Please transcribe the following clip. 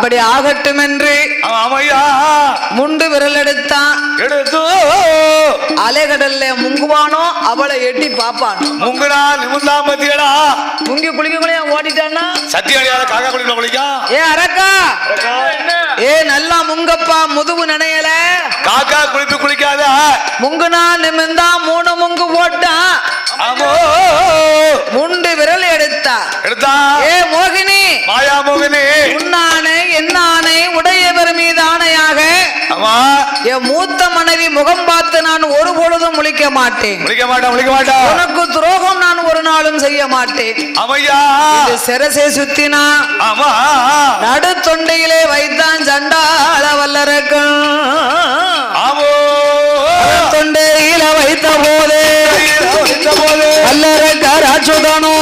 அப்படி ஆகட்டும் என்று முண்டு விரல் எடுத்தான் எடுத்து. அலைகடல்ல முங்குவானோ அவளை எட்டி பாப்பான் முங்குடா நிமிந்தா பத்தியடா முங்கி குளிக்கக்குள்ளே ஓடிட்டான்னா? சத்தியடியார காக்கா குளிக்க குளிக்கா? ஏ அரக்கா! ஏ நல்லா முங்கப்பா முதுகு நனையல. காக்கா குளிப்பு குளிக்காத. முங்குனா நிமிந்தா மூணு முங்கு போட்டான் முண்டு விரல் எடுத்தா. எடுத்தா. ஏ மோகினி ஆமா. என் மூத்த மனைவி முகம் பார்த்து நான் ஒரு பொழுதும் முழிக்க மாட்டேன். குளிக்க மாட்டா குளிக்க மாட்டா. உனக்கு துரோகம் நான் ஒரு நாளும் செய்ய மாட்டேன். இது சிரசை சுத்தினா ஆமா. நடு தொண்டையிலே வைத்தான் சண்டாள வல்லரக்கன். ஆமோ. தொண்டையில வைத்த போது வல்லரக்க ராட்சுதனோ